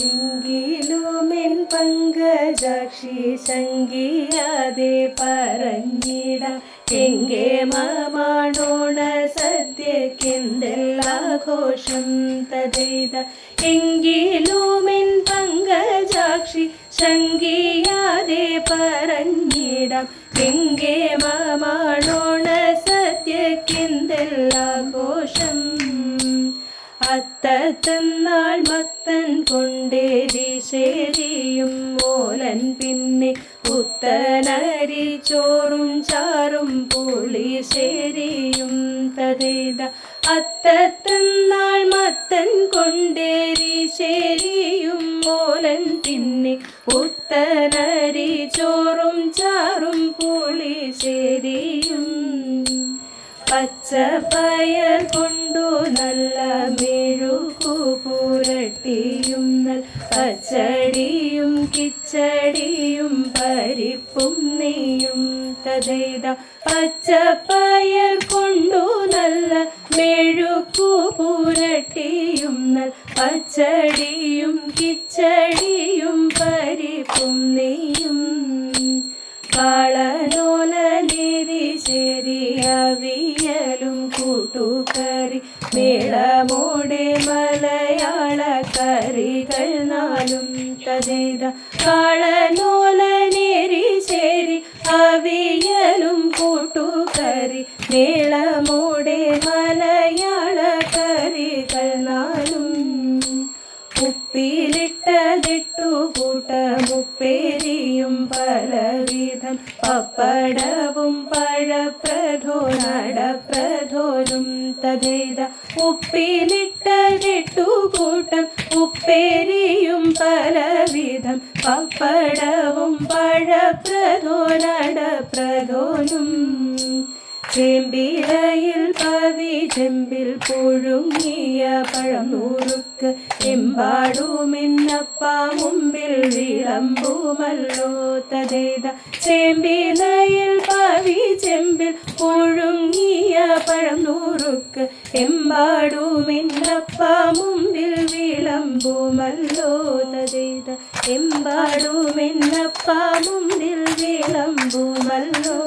എങ്കിലുമെൻ പങ്കജാക്ഷി ശങ്കിയാതെ പറഞ്ഞിട എങ്കെ മാമാണോണ സദ്യക്കെന്തെല്ലാഘോഷം തതെയ്ത. എങ്കിലുമെൻ പങ്കജാക്ഷി സംഗിയാതെ പറഞ്ഞിടാം എങ്കെ ഘോഷം അത്ത അത്തത്തന്നാൾ മത്തൻ കൊണ്ടേരി ശരിയും മോലൻ പിന്നെ പുത്തനരി ചോറും ചാറും പുളിശ്ശേരിയും തതേത അത്തത്തന്നാൾ മത്തൻ കൊണ്ടേരി ശേരിയും മോലൻ പിന്നെ പുത്തനരി ചോറും ചാറും പുളിശ്ശേരിയും പച്ചപ്പയർ കൊണ്ടു നല്ല മെഴുകു പുരട്ടിയും നൽ പച്ചടിയും കിച്ചടിയും പരിപ്പും നെയ്യും തതേത പച്ചപ്പയർ കൊണ്ടു നല്ല മെഴുക്കു പുരട്ടിയും നൽ പച്ചടിയും കിച്ചടിയും പരിപ്പും നെയ്യും ശരിയവിയലും കൂട്ടുകറി മേളമോടെ മലയാള കറികൾ നാലും തതേത കാളനോല നേരി ശരി അവിയലും കൂട്ടുകറി മേളമോടെ മലയാള ഉപ്പിലിട്ടതിട്ടു കൂട്ടമുപ്പേരിയും പലവിധം പപ്പടവും പഴപ്രധോ നടപ്രധോനും തഥേത ഉപ്പിലിട്ടതിട്ടു കൂട്ടം ഉപ്പേരിയും പലവിധം പപ്പടവും പഴപ്രധോ നടപ്രധോനും ചെമ്പിലയിൽ പവി ചെമ്പിൽ പുഴുങ്ങിയ പഴമുറുക്ക് എമ്പാടുമെന്നപ്പ മുമ്പിൽ വിളമ്പുമല്ലോ തതേത ചെമ്പിലയിൽ പവി ചെമ്പിൽ പുഴുങ്ങിയ പഴമുറുക്ക് എമ്പാടുമെന്നപ്പ മുമ്പിൽ വിളമ്പുമല്ലോ തതേത എമ്പാടുമെന്നപ്പ മുമ്പിൽ വിളമ്പുമല്ലോ